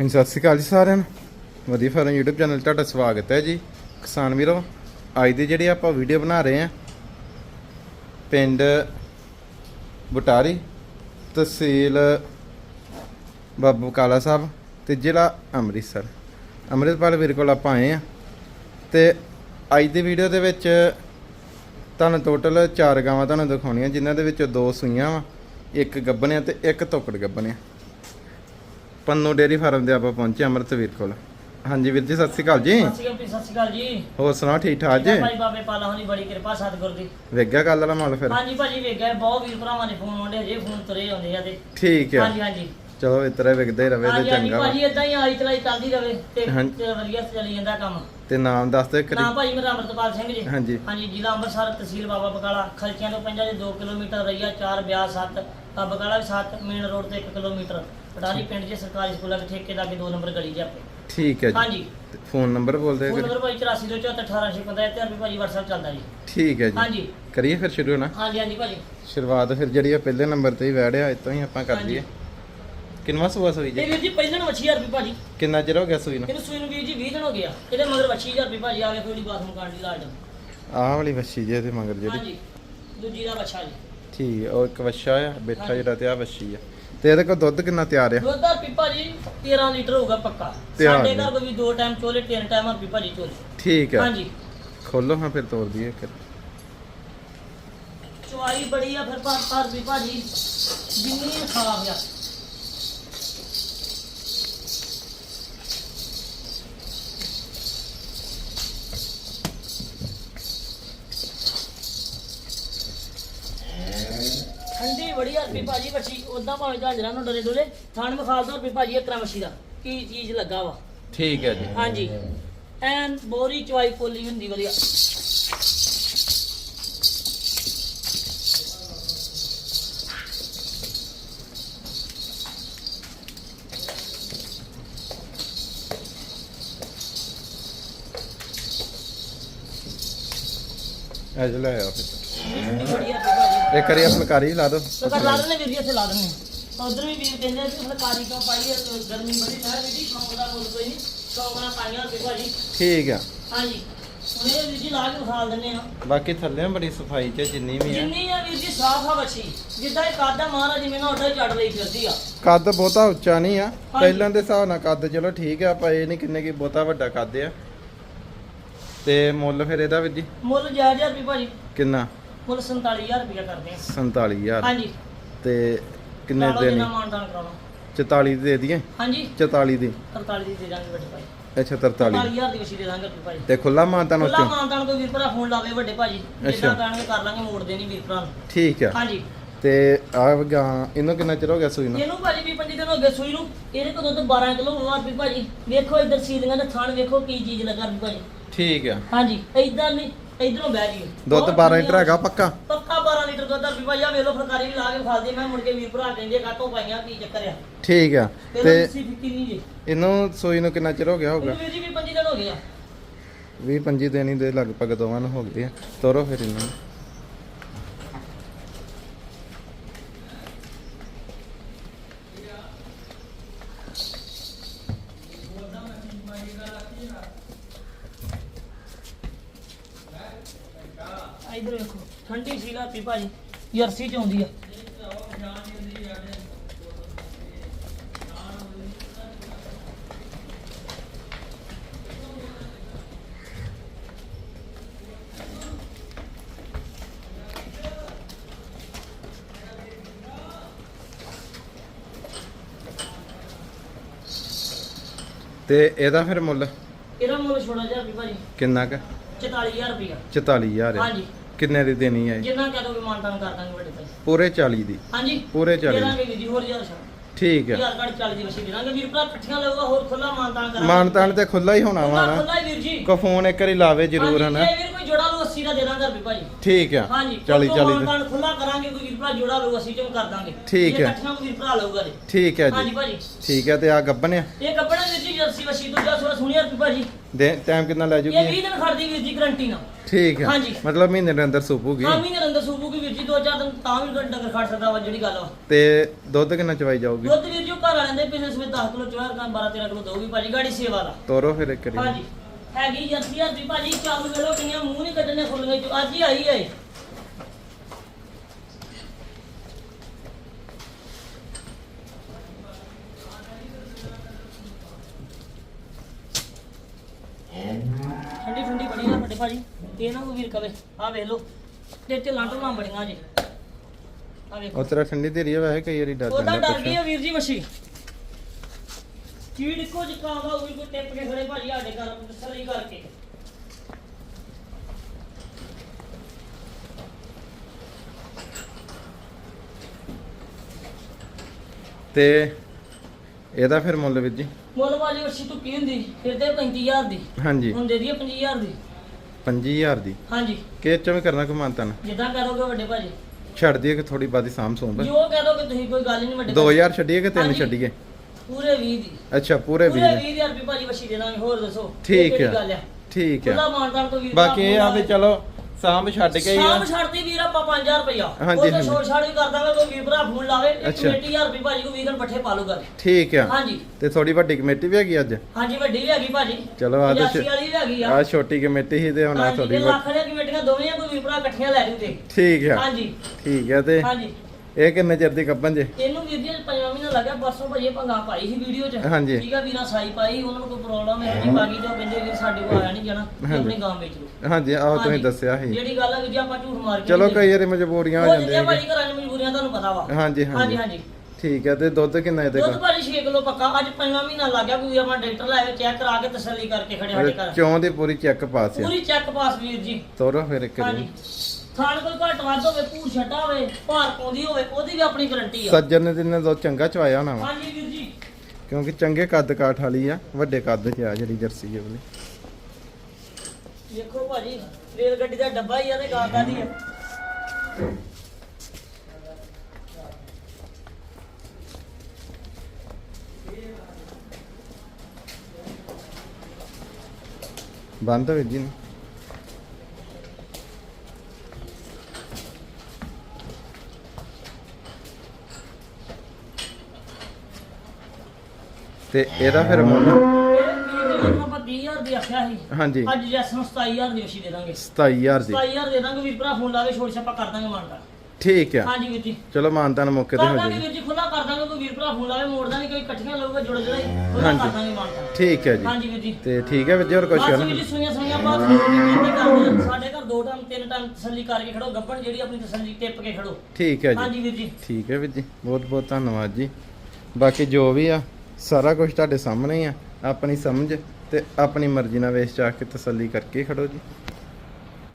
ਹਾਂਜੀ, ਸਤਿ ਸ਼੍ਰੀ ਅਕਾਲ ਜੀ ਸਾਰਿਆਂ ਨੂੰ। ਵਧੀਆ ਫਾਰਮ YouTube ਚੈਨਲ 'ਤੇ ਤੁਹਾਡਾ ਸਵਾਗਤ ਹੈ ਜੀ। ਕਿਸਾਨ ਵੀਰੋ, ਅੱਜ ਦੀ ਜਿਹੜੀ ਆਪਾਂ ਵੀਡੀਓ ਬਣਾ ਰਹੇ ਹਾਂ, ਪਿੰਡ ਬਟਾਰੀ, ਤਹਿਸੀਲ ਬਾਬੂ ਕਾਲਾ ਸਾਹਿਬ ਤੇ ਜ਼ਿਲ੍ਹਾ ਅੰਮ੍ਰਿਤਸਰ। ਅੰਮ੍ਰਿਤਪਾਲ ਵੀਰ ਕੋਲ ਆਪਾਂ ਆਏ ਆ ਤੇ ਅੱਜ ਦੀ ਵੀਡੀਓ ਦੇ ਵਿੱਚ ਤੁਹਾਨੂੰ ਟੋਟਲ 4 ਗਾਵਾਂ ਤੁਹਾਨੂੰ ਦਿਖਾਉਣੀਆਂ, ਜਿਨ੍ਹਾਂ ਦੇ ਵਿੱਚ ਦੋ ਸੂਈਆਂ ਵਾ, ਇੱਕ ਗੱਬਨ ਆ ਤੇ ਇੱਕ ਤੋਕੜ ਗੱਬਨ ਆ ਪੰਨੂ ਡੇਰੀ ਫਾਰਮ ਦੇ ਆਪਾਂ ਪਹੁੰਚੇ ਅੰਮ੍ਰਿਤ ਵੀਰ ਕੋਲ। ਹਾਂਜੀ ਵੀਰ ਜੀ ਸਤਿ ਸ਼੍ਰੀ ਅਕਾਲ ਜੀ। ਸਤਿ ਸ਼੍ਰੀ ਅਕਾਲ ਜੀ, ਸਤਿ ਸ਼੍ਰੀ ਅਕਾਲ ਜੀ। ਹੋਰ ਸੁਣਾਓ ਠੀਕ ਠਾਕ ਜੀ? ਭਾਈ ਬਾਬੇ ਪਾਲਾ ਹੋਣੀ ਬੜੀ ਕਿਰਪਾ ਸਤਿਗੁਰ ਦੀ। ਵੇਗਿਆ ਕੱਲ ਵਾਲਾ ਮਾਲ ਫਿਰ? ਹਾਂਜੀ ਭਾਜੀ ਵੇਖਿਆ ਬਹੁਤ ਵੀਰ ਭਰਾਵਾਂ ਨੇ ਫੋਨ ਆਉਂਦੇ ਹਜੇ ਫੋਨ ਤੁਰੇ ਆਉਂਦੇ ਆ ਤੇ। ਠੀਕ ਆ। ਹਾਂਜੀ ਹਾਂਜੀ। ਚਲੋ ਇਤਰੇ ਵਿਕਦੇ ਰਵੇ ਤੇ ਚੰਗਾ ਵਾ। ਭਾਜੀ ਇਦਾਂ ਹੀ ਆਈ ਚਲਾਈ ਚੱਲਦੀ ਰਵੇ ਤੇ ਵਧੀਆ ਚੱਲੀ ਜਾਂਦਾ ਕੰਮ। ਤੇ ਨਾਮ ਦੱਸ ਦਿਓ ਕਰੀ ਨਾਮ ਭਾਜੀ ਮੇਰਾ ਅਮਰਤਪਾਲ ਸਿੰਘ ਜੀ। ਹਾਂਜੀ। ਹਾਂਜੀ ਜ਼ਿਲ੍ਹਾ ਅੰਮ੍ਰਿਤਸਰ ਤਹਿਸੀਲ ਬਾਬਾ ਬਕਾਲਾ। ਖਲਚੀਆਂ ਤੋਂ ਪੰਜਾਂ ਦੇ 2 ਕਿਲੋਮੀਟਰ ਰਈਆ 4 ਬਿਆਸ 7 ਤਾਂ ਬਕਾਲਾ ਵੀ 7 ਮੇਨ ਰੋਡ ਤੇ 1 ਕਿਲੋਮੀਟਰ। ਪਟਾਰੀ ਪਿੰਡ 'ਚ ਸਰਕਾਰੀ ਸਕੂਲਾਂ ਦੇ ਠੇਕੇ ਲਾਗੇ 2 ਨੰਬਰ ਗਲੀ 'ਚ ਆਪੇ ਠੀਕ ਹੈ ਜੀ। ਹਾਂਜੀ। ਫੋਨ ਨੰਬਰ ਬੋਲ ਦਿਓ ਫੋਨ ਕਰੀ ਨੰਬਰ ਭਾਈ 842418 ਤੇ ਭਾਜੀ WhatsApp ਚੱਲਦਾ ਜੀ। ਠੀਕ ਹੈ ਜੀ। ਹਾਂਜੀ। ਕਰੀਏ ਫਿਰ ਸ਼ੁਰੂ ਨਾ? ਹਾਂਜੀ ਹਾਂਜੀ ਭਾਜੀ। ਸ਼ੁਰੂਆਤ ਫਿਰ ਜਿਹੜੀ ਆ ਪਹਿਲੇ ਨੰਬਰ ਤੇ ਹੀ ਵੜਿਆ ਇਤੋਂ ਹੀ ਆਪਾਂ ਕਰ ਹਾਂਜੀ। ਲਈਏ। ਕਿੰਨਵਾ ਸੂਆ ਸੂਈ ਇਹ ਜੀ ਵੀਰ ਜੀ ਪਹਿਲਾਂ ਨੂੰ 20000 ਰੁਪਏ ਭਾਜੀ। ਕਿੰਨਾ ਚਿਰ ਹੋ ਗਿਆ ਸੂਈ ਨੂੰ? ਇਹਨੂੰ ਸੂਈ ਨੂੰ ਵੀਰ ਜੀ 20 ਦਿਨ ਹੋ ਗਿਆ ਇਹਦੇ ਮਗਰ 20000 ਰੁਪਏ ਭਾਜੀ ਆ ਕੇ ਥੋੜੀ ਬਾਥਰੂਮ ਕਾਂਡ ਦੀ ਲਾਜ ਆਹ ਵਾਲੀ ਵੱਛੀ ਜੇ ਤੇ ਮਗਰ ਜਿਹੜੀ। ਹਾਂਜੀ। ਦੂਜੀ ਦਾ ਬੱਚਾ ਜੀ। ਠੀਕ ਹੈ, ਉਹ ਇੱਕ ਵੱਛਾ ਆ ਬੈਠਾ ਹਾਂਜੀ। ਜਿਹੜਾ ਤੇ ਆ ਵੱਛੀ ਆ। ਤੇ ਇਹਦੇ ਕੋਲ ਦੁੱਧ ਕਿੰਨਾ ਤਿਆਰ ਆ? ਦੁੱਧ ਦਾ ਪੀਪਾ ਜੀ 13 ਲੀਟਰ ਹੋਊਗਾ ਪੱਕਾ। ਤਿਆਰ ਸਾਡੇ। ਘਰ ਕੋ ਵੀ ਦੋ ਟਾਈਮ ਚੋਲੇ ਤਿੰਨ ਟਾਈਮ ਆ ਪੀਪਾ ਜੀ ਚੋਲੇ। ਠੀਕ ਹੈ ਹਾਂਜੀ। ਖੋਲੋ ਹਾਂ ਫਿਰ ਤੋੜ ਦਈਏ ਫਿਰ ਚਵਾਈ ਬੜੀ ਆ ਫਿਰ ਪਰ ਪਰ ਵੀ ਭਾਜੀ। ਜਿੰਨੀ ਖਰਾਬ ਆ। ਰੁਪਏ ਭਾਜੀ ਬੱਚੀ ਉਦਾਂ ਭਾਵੇਂ ਝਾਂਜਰਾਂ ਨੂੰ ਡਰੇ ਡੋਲੇ ਥਾਣ ਮਖਾਲ ਦੋ ਰੁਪਏ ਭਾਜੀ ਇੱਕ ਮੱਛੀ ਦਾ ਕੀ ਚੀਜ਼ ਲੱਗਾ ਵਾ। ਠੀਕ ਹੈ ਜੀ। ਹਾਂਜੀ। ਐਨ ਬੋਰੀ ਚਵਾਈ ਪੋਲੀ ਹੁੰਦੀ ਵਧੀਆ। ਅੱਜ ਲੈ ਆ। ਫਿਰ ਆ ਇੱਕ ਵਾਰੀ ਫੁਲਕਾਰੀ ਲਾ ਦੋ ਸਰਕਾਰ ਲਾ ਦਿੰਦੇ ਵੀਰ ਜੀ ਇੱਥੇ ਲਾ ਦਿੰਦੇ ਉਧਰ ਵੀ ਵੀਰ ਕਹਿੰਦੇ ਆ ਕਿ ਫਲਕਾਰੀ ਕਿਉਂ ਪਾਈ ਹੈ ਗਰਮੀ ਬੜੀ ਹੈ ਵੀਰ ਜੀ ਸ਼ੌਂਕ ਦਾ ਮੁੱਲ ਕੋਈ ਨਹੀਂ ਸ਼ੌਂਕ ਨਾਲ ਪਾਈਆਂ ਰੁਪਏ ਭਾਜੀ। ਠੀਕ ਆ। ਹਾਂਜੀ। ਇਹ ਵੀਰ ਜੀ ਲਾ ਕੇ ਵਿਖਾਲ ਦਿੰਦੇ ਆ ਬਾਕੀ ਥੱਲੇ ਬੜੀ ਸਫ਼ਾਈ ਚ ਜਿੰਨੀ ਵੀ ਆ। ਜਿੰਨੀ ਆ ਵੀਰ ਜੀ ਸਾਫ਼ ਆ ਬੱਚੀ। ਜਿੱਦਾਂ ਇਹ ਕਾਦਾ ਮਹਾਰਾਜ ਜਿਵੇਂ ਨਾ ਉੱਦਾਂ ਹੀ ਚੜ ਰਹੀ ਫਿਰਦੀ ਆ। ਕੱਦ ਬਹੁਤਾ ਉੱਚਾ ਨਹੀਂ ਆ। ਪਹਿਲਾਂ ਦੇ ਹਿਸਾਬ ਨਾਲ ਕੱਦ ਚਲੋ ਠੀਕ ਆ ਆਪਾਂ ਇਹ ਨਹੀਂ ਕਿੰਨੇ ਕੀ ਬਹੁਤਾ ਵੱਡਾ ਕੱਦ ਆ। ਤੇ ਮੁੱਲ ਫਿਰ ਇਹਦਾ ਵੀ ਜੀ? ਮੁੱਲ ਜਾਇਜ਼ ਆ ਰੁਪਏ ਭਾਜੀ। ਕਿੰਨਾ? ਮੁੱਲ 47000 ਰੁਪਏ ਕਰਦੇ ਆ 47000 ਹਾਂਜੀ। ਤੇ ਕਿੰਨੇ ਲਓ ਦੇਣੀ? ਮਾਨਦਾਨ ਕਰਾਉਣਾ 44 ਦੀ ਦੇ ਦਈਏ? ਹਾਂਜੀ। 44 ਦੀ। 43 ਦੀ ਦੇ ਦਾਂਗੇ ਵੱਡੇ ਭਾਈ। ਅੱਛਾ 43 44000 ਦੀ ਵਸੀ ਦੇ ਦਾਂਗੇ ਰੁਪਏ ਭਾਜੀ ਤੇ ਖੁੱਲਾ ਮਾਨਤਾ ਨੂੰ ਖੁੱਲਾ ਮਾਨਦਾਨ ਕੋਈ ਵੀਰ ਭਰਾ ਫੋਨ ਲਾਵੇ ਵੱਡੇ ਭਾਜੀ। ਜਿੱਦਾਂ ਕਹਿਣਗੇ ਕਰ ਲਾਂਗੇ ਮੋੜ ਦੇਣੀ ਵੀਰ ਭਰਾ ਠੀਕ ਆ। ਹਾਂਜੀ। ਤੇ ਆ ਗਾਂ ਇਹਨੂੰ ਕਿੰਨਾ ਚਿਰ ਹੋ ਗਿਆ ਸੂਈ ਨੂੰ? ਇਹਨੂੰ ਭਾਜੀ ਵੀ 25 ਦਿਨ ਹੋ ਗਏ ਸੂਈ ਨੂੰ। ਇਹਦੇ ਕੋਲ ਦੁੱਧ 12 ਕਿਲੋ ਹੋਵਾ ਵੀ ਭਾਜੀ। ਵੇਖੋ ਇੱਧਰ ਸੀਲੀਆਂ ਦੇ ਥਾਣ ਵੇਖੋ ਕੀ ਚੀਜ਼ ਲੱਗਾ ਵੀ ਭਾਜੀ। ਠੀਕ ਆ। ਹਾਂਜੀ ਇਦਾਂ ਨਹੀਂ। ਇਧਰੋਂ ਬਹਿ ਜੀ ਦੁੱਧ 12 ਲੀਟਰ ਹੈਗਾ ਪੱਕਾ। ਪੱਕਾ 12 ਲੀਟਰ ਦੁੱਧ ਆ। ਵੀ ਭਾਜੀ ਆ ਫਰਕਾਰੀ ਵੀ ਲਾ ਕੇ ਖਾਲਦੀ ਮੈਂ ਮੁੜ ਕੇ ਵੀਰ ਭਰਾ ਕਹਿੰਦੇ ਕਾਤੋਂ ਪਾਈਆਂ ਕੀ ਚੱਕਰ ਆ। ਠੀਕ ਆ। ਤੇ ਤੇ ਤੁਸੀਂ ਫਿੱਕੀ ਨਹੀਂ ਜੀ। ਇਹਨੂੰ ਸੂਈ ਨੂੰ ਕਿੰਨਾ ਚਿਰ ਹੋ ਗਿਆ ਹੋਊਗਾ? ਇਹਨੂੰ ਵੀਰ ਜੀ ਵੀ 25 ਦਿਨ ਹੋ ਗਏ ਆ। 20 25 ਦਿਨ ਹੀ ਦੇ ਲਗਭਗ ਦੋਵਾਂ ਨੂੰ ਹੋ ਗਏ ਆ। ਤੋਰੋ ਫਿਰ ਇਹਨਾਂ। ਨੂੰ ਇਧਰ ਵੇਖੋ ਠੰਡੀ ਸੀਗਾ ਪੀ ਭਾਜੀ ਜਰਸੀ ਚ ਆਉਂਦੀ ਆ। ਤੇ ਇਹਦਾ ਫਿਰ ਮੁੱਲ? ਇਹਦਾ ਮੁੱਲ ਛੋੜਾ ਜਿਹਾ ਵੀ ਭਾਜੀ ਕਿੰਨਾ ਕ? 44000 ਰੁਪਇਆ 44000 ਆ ਹਾਂਜੀ। ਕਿੰਨੇ ਦੀ ਦੇਣੀ ਹੈ ਇਹ? ਜਿੰਨਾ ਕਹਿ ਦੋਗੇ ਮਾਨਤਾਨ ਕਰ ਦਾਂਗੇ ਵੱਡੇ ਭਾਈ ਪੂਰੇ 40 ਦੀ? ਹਾਂਜੀ। ਪੂਰੇ ਦੇ। 40 ਦਾਂਗੇ ਵੀਰ ਜੀ ਹੋਰ ਜ਼ਿਆਦਾ ਛਾ ਠੀਕ ਆ। ਹਜ਼ਾਰ ਘੱਟ 40 ਦੀ ਵਸੀ ਦੇ ਦਾਂਗੇ ਵੀਰ ਭਰਾ ਇਕੱਠੀਆਂ ਲਊਗਾ ਹੋਰ ਖੁੱਲਾ ਮਾਨਤਾਨ ਕਰਾਂਗੇ। ਮਾਨਤਾਨ ਤੇ ਖੁੱਲਾ ਹੀ ਹੋਣਾ ਵਾ ਖੁੱਲਾ ਨਾ। ਖੁੱਲਾ ਹੀ ਵੀਰ ਜੀ। ਕੋ ਫੋਨ ਇੱਕ ਵਾਰੀ ਲਾਵੇ ਜ਼ਰੂਰ ਹਾਂਜੀ, ਹਨਾ। ਜੇ ਵੀਰ ਕੋਈ ਜੋੜਾ ਲਓ 80 ਦਾ ਦੇ ਦਾਂਗੇ ਰੁਪਏ ਭਾਜੀ। ਠੀਕ ਆ। ਹਾਂਜੀ 40 40 ਦੇ। ਮਾਨਤਾਨ ਖੁੱਲਾ ਕਰਾਂਗੇ ਕੋਈ ਵੀਰ ਭਰਾ ਜੋੜਾ ਲਓ ਅਸੀਂ ਕਿਉਂ ਕਰ ਦਾਂਗੇ। ਠੀਕ ਹੈ। ਇਕੱਠੀਆਂ ਕੋਈ ਵੀਰ ਭਰਾ ਲਊਗਾ ਜੀ ਠੀਕ ਹੈ ਹਾਂਜੀ ਜੀ ਭਾਜੀ। ਠੀਕ ਹੈ ਤੇ ਆ ਗੱਬਨ ਆ? ਇਹ ਕੱਪੜਾ ਵੀਰ ਜੀ ਜਰਸੀ ਵਸੀ ਦੂਜਾ ਸੋਲਾ ਸੁਣਿਆ ਰੁਪਏ ਭਾਜੀ। ਦੇ ਟਾਈਮ ਕਿੰਨਾ ਲੈ ਇਹ ਜੂਗੀ 20 ਦਿਨ ਖੜਦੀ ਵੀਰ ਜੀ ਗਰੰਟੀ ਨਾਲ। ਠੀਕ ਆ। ਹਾਂਜੀ। ਮਤਲਬ ਮਹੀਨੇ ਦੇ ਅੰਦਰ ਸੂਪੂਗੀ। ਹਾਂ ਮਹੀਨੇ ਦੇ ਅੰਦਰ ਕੀ ਵੀਰ ਜੀ ਦੋ ਚਾਰ ਦਿਨ ਤਾਂ ਵੀ ਡੰਗਰ ਖੜ ਸਕਦਾ ਵਾ ਜਿਹੜੀ ਗੱਲ ਵਾ। ਤੇ ਦੁੱਧ ਕਿੰਨਾ ਚਵਾਈ ਜਾਊਗੀ? ਦੁੱਧ ਵੀਰ ਜੀ ਘਰ ਵਾਲਿਆਂ ਦੇ ਪਿਛਲੇ ਸਮੇਂ 10 ਕਿਲੋ ਚਵਾਰ ਕੰਮ 12 13 ਕਿਲੋ ਦਊਗੀ ਭਾਜੀ ਗਾੜੀ ਸੇਵਾ ਦਾ। ਤੋਰੋ ਫਿਰ ਇੱਕ ਵਾਰੀ। ਹਾਂਜੀ। ਹੈਗੀ ਜਰਸੀ ਹੱਦੀ ਭਾਜੀ ਚਾਲੂ ਵੇਲੋ ਕਿੰਨੀਆਂ ਮੂੰਹ ਨਹੀਂ ਕੱਢਣੇ ਫੁੱਲੀਆਂ ਚੋਂ ਅੱਜ ਹੀ ਆਈ ਇਹ। ਠੰਡੀ ਠੰਡੀ ਬੜੀ ਆ ਵੱਡੇ ਭਾਜੀ ਇਹ ਨਾ ਕੋਈ ਵੀਰ ਕਵੇ ਆ ਵੇਖ ਲਓ ਤੇ ਤੇ ਲਾਂਟਲਾਂ ਬੜੀਆਂ ਜੀ ਆ ਵੇਖੋ। ਉਹ ਤੇਰਾ ਠੰਡੀ ਧੀਰੀ ਆ, ਵੈਸੇ ਕਈ ਵਾਰੀ ਡਰ ਉਹਦਾ ਜਾਂਦਾ ਡਰ ਗਈ ਆ ਵੀਰ ਜੀ ਮੱਛੀ। ਜਿਹਾ ਆਉਂਦਾ ਉਹ ਵੀ ਕੋਈ ਟਿੱਪ ਕੇ ਖੜੇ ਭਾਜੀ ਸਾਡੇ ਘਰ ਤਸੱਲੀ ਕਰਕੇ। ਤੇ ਇਹਦਾ ਫਿਰ ਮੁੱਲ ਵੀਰ ਜੀ? ਮੁੱਲ ਭਾਜੀ ਮੱਛੀ ਧੁੱਕੀ ਹੁੰਦੀ ਫਿਰ ਤੇ 35000 ਦੀ। ਹਾਂਜੀ। ਹੁਣ ਦੇ ਦਈਏ 25000 ਦੀ। 25000 ਦੀ? ਹਾਂਜੀ। ਕਿ ਚੋਂ ਵੀ ਕਰਨਾ ਕਮਾਂਤਾ ਨਾ। ਜਿੱਦਾਂ ਕਰੋਗੇ ਵੱਡੇ ਭਾਜੀ। ਛੱਡ ਦਈਏ ਕਿ ਥੋੜੀ ਬਾਦੀ ਸਾਂਭ ਸੂੰਭ ਜੋ ਕਹਿ ਦੋਗੇ ਤੁਸੀਂ ਕੋਈ ਗੱਲ ਨਹੀਂ ਵੱਡੇ 2000 ਛੱਡੀਏ ਕਿ 3 ਹਾਂਜੀ। ਛੱਡੀਏ? ਪੂਰੇ 20 ਦੀ। ਅੱਛਾ ਪੂਰੇ ਪੂਰੇ 20 20000 ਰੁਪਏ ਭਾਜੀ ਮੱਛੀ ਦੇ ਦਾਂਗੇ ਹੋਰ ਦੱਸੋ। ਠੀਕ ਆ ਠੀਕ ਖੁੱਲਾ ਆ ਮਾਨਤਾਨ ਤੋਂ ਵੀਰ ਬਾਕੀ ਇਹ ਆ ਵੀ ਚਲੋ ਸਾਂਭ ਛੱਡ ਕੇ ਹੀ ਆ। ਸ਼ਾਮ ਛੱਡਦੀ ਵੀਰ ਆਪਾਂ 5000 ਰੁਪਇਆ ਹਾਂਜੀ, ਉਹ ਤੇ ਹਾਂਜੀ। ਛੋੜ ਛਾੜ ਵੀ ਕਰ ਦਾਂਗੇ ਕੋਈ ਵੀਰ ਭਰਾ ਫੋਨ ਲਾਵੇ। ਇੱਕ ਅੱਛਾ। 20000 ਰੁਪਏ ਭਾਜੀ ਕੋ ਵੀਰਨ ਪੱਠੇ ਪਾ ਲੂਗਾ ਠੀਕ ਆ। ਹਾਂਜੀ। ਤੇ ਥੋੜੀ ਵੱਡੀ ਕਮੇਟੀ ਵੀ ਹੈਗੀ ਅੱਜ? ਹਾਂਜੀ ਵੱਡੀ ਵੀ ਹੈਗੀ ਭਾਜੀ। ਚਲੋ ਆ ਤੇ ਵਾਲੀ ਵੀ ਹੈਗੀ ਆ। ਆ ਛੋਟੀ ਕਮੇਟੀ ਸੀ ਤੇ ਹੁਣ ਆ ਹਾਂਜੀ ਥੋੜੀ ਇਹ ਲੱਖ ਦੀਆਂ ਕਮੇਟੀਆਂ ਦੋਵੇਂ ਕੋਈ ਵੀਰ ਭਰਾ ਇਕੱਠੀਆਂ ਲੈ ਜੂਗੇ ਠੀਕ ਆ। ਹਾਂਜੀ। ਠੀਕ ਆ ਤੇ ਹਾਂਜੀ। ਇਹ ਕਿੰਨੇ ਚਿਰ ਦੀ ਕੱਪਨ ਜੇ? ਇਹਨੂੰ ਵੀਰ ਜੀ ਪੰਜਵਾਂ ਮਹੀਨਾ ਲੱਗਾ ਪਰਸੋਂ ਭਾਜੀ ਇਹ ਭੰਗਾ ਪਾਈ ਸੀ ਵੀਡੀਓ 'ਚ। ਹਾਂਜੀ। ਠੀਕ ਆ ਵੀਰਾਂ ਸਾਈ ਪਾਈ ਉਹਨਾਂ ਨੂੰ ਕੋਈ ਪ੍ਰੋਬਲਮ ਹੈ ਜੀ ਬਾਗੀ ਜੋ ਕਹਿੰਦੇ ਵੀਰ ਸਾਡੇ ਕੋਲ ਆਇਆ ਨਹੀਂ ਜਾਣਾ ਤੇ ਹਾਂਜੀ। ਆਪਣੀ ਗਾਂ ਵੇਚ ਲਓ। ਹਾਂਜੀ ਆਹ ਤੁਸੀਂ ਹਾਂਜੀ। ਦੱਸਿਆ ਸੀ। ਜਿਹੜੀ ਗੱਲ ਆ ਵੀ ਜੇ ਆਪਾਂ ਝੂਠ ਮਾਰ ਕੇ ਚਲੋ ਨਹੀਂ ਕਈ ਵਾਰੀ ਮਜਬੂਰੀਆਂ ਹੋ ਹੋ ਜਾਂਦੀਆਂ ਭਾਜੀ ਘਰਾਂ ਮਜਬੂਰੀਆਂ ਤੁਹਾਨੂੰ ਪਤਾ ਵਾ। ਹਾਂਜੀ ਹਾਂਜੀ। ਹਾਂਜੀ ਹਾਂਜੀ। ਠੀਕ ਆ ਤੇ ਦੁੱਧ ਕਿੰਨਾ ਇਹਦੇ ਦੁੱਧ ਕੋਲ ਭਾਜੀ 6 ਕਿਲੋ ਪੱਕਾ। ਅੱਜ ਪੰਜਵਾਂ ਮਹੀਨਾ ਲੱਗ ਗਿਆ ਕੋਈ ਆਪਾਂ ਡਾਕਟਰ ਲਾਇਆ ਚੈੱਕ ਕਰਾ ਕੇ ਤਸੱਲੀ ਕਰਕੇ ਖੜੇ ਸਾਡੇ ਘਰ। ਚੌਂ ਦੀ ਪੂਰੀ ਚੈੱਕ ਪਾਸ ਆ? ਪੂਰੀ ਚੈੱਕ ਪਾਸ ਵੀਰ ਜੀ। ਤੋਰੋ ਫਿਰ ਇੱਕ ਹਾਂਜੀ। ਵਾਰੀ ਥਾਣ ਕੋਈ ਘੱਟ ਵੱਧ ਹੋਵੇ ਭੂਰ ਛੱਟਾ ਹੋਵੇ ਭਾਰ ਪਾਉਂਦੀ ਹੋਵੇ ਉਹਦੀ ਵੀ ਆਪਣੀ ਗਾਰੰਟੀ ਆ। ਸੱਜਣ ਨੇ ਜਿੰਨੇ ਦੁੱਧ ਚੰਗਾ ਚਵਾਇਆ ਹੋਣਾ ਵਾ। ਹਾਂਜੀ ਵੀਰ ਜੀ। ਕਿਉਂਕਿ ਚੰਗੇ ਕੱਦ ਕਾਠ ਵਾਲੀ ਆ ਵੱਡੇ ਕੱਦ 'ਚ ਆ ਜਿਹੜੀ ਜਰਸੀ ਹੈ ਵਾਲੀ ਦੇਖੋ ਭਾਜੀ ਰੇਲ ਗੱਡੀ ਦਾ ਡੱਬਾ ਹੀ ਆ ਤੇ ਗਾਂ ਕਾਦੀ ਆ। ਬੰਦ ਵੀਰ ਜੀ। ਨੇ ਤੇ ਇਹਦਾ ਫਿਰ ਮੁੱਲ? ਇਹ ਵੀਰ ਜੀ ਨੂੰ ਆਪਾਂ 20000 ਦੀ ਆਖਿਆ ਸੀ। ਹਾਂਜੀ। ਅੱਜ ਜੈਸ ਨੂੰ 27000 ਦੀ ਵਸ਼ੀ ਦੇ ਦਾਂਗੇ। 27000 ਦੀ। 27000 ਦੇ ਦਾਂਗੇ ਵੀਰ ਭਰਾ ਫੋਨ ਲਾਵੇ ਛੋੜ ਛਾਪਾ ਕਰ ਦਾਂਗੇ ਮਾਨਦਾ ਠੀਕ ਆ। ਹਾਂਜੀ ਵੀਰ ਜੀ। ਚਲੋ ਮਾਨਤਾਨ ਮੌਕੇ ਤੇ ਹੋ ਦਾਂਗੇ ਜਾਏਗੀ। ਵੀਰ ਜੀ ਖੁੱਲਾ ਕਰ ਦਾਂਗੇ ਕੋਈ ਵੀਰ ਭਰਾ ਫੋਨ ਲਾਵੇ ਮੋੜ ਦਾਂਗੇ ਕੋਈ ਇਕੱਠੀਆਂ ਲਊਗਾ ਜੁੜ ਜੁੜਾ ਖੁੱਲਾ ਹਾਂਜੀ। ਕਰ ਦਾਂਗੇ ਮਾਨਦਾ ਠੀਕ ਹੈ ਜੀ। ਹਾਂਜੀ ਵੀਰ ਜੀ। ਤੇ ਠੀਕ ਹੈ ਵੀਰ ਜੀ ਹੋਰ ਕੁਛ ਬਸ ਹੈ ਵੀਰ ਜੀ ਨਾ ਸੁਈਆਂ ਸੁਈਆਂ ਬਾਅਦ ਵਿੱਚ ਬੇਨਤੀ ਕਰਦੇ ਹਾਂ, ਸਾਡੇ ਘਰ ਦੋ ਟਾਈਮ ਤਿੰਨ ਟਾਈਮ ਤਸੱਲੀ ਕਰਕੇ ਖੜੋ ਗੱਬਣ ਜਿਹੜੀ ਆਪਣੀ ਤਸੱਲੀ ਟਿੱਪ ਕੇ ਖੜੋ। ਠੀਕ ਹੈ ਜੀ। ਹਾਂਜੀ ਵੀਰ ਜੀ। ਠੀਕ ਹੈ ਵੀਰ ਜੀ ਬਹੁਤ ਬਹੁਤ ਧੰਨਵਾਦ ਜੀ। ਬਾਕੀ ਜੋ ਵੀ ਆ ਸਾਰਾ ਕੁਝ ਤੁਹਾਡੇ ਸਾਹਮਣੇ ਹੀ ਆ। ਆਪਣੀ ਸਮਝ ਤੇ ਆਪਣੀ ਮਰਜ਼ੀ ਨਾਲ ਵੇਚ ਚਾ ਕੇ ਤਸੱਲੀ ਕਰਕੇ ਖੜੋ ਜੀ।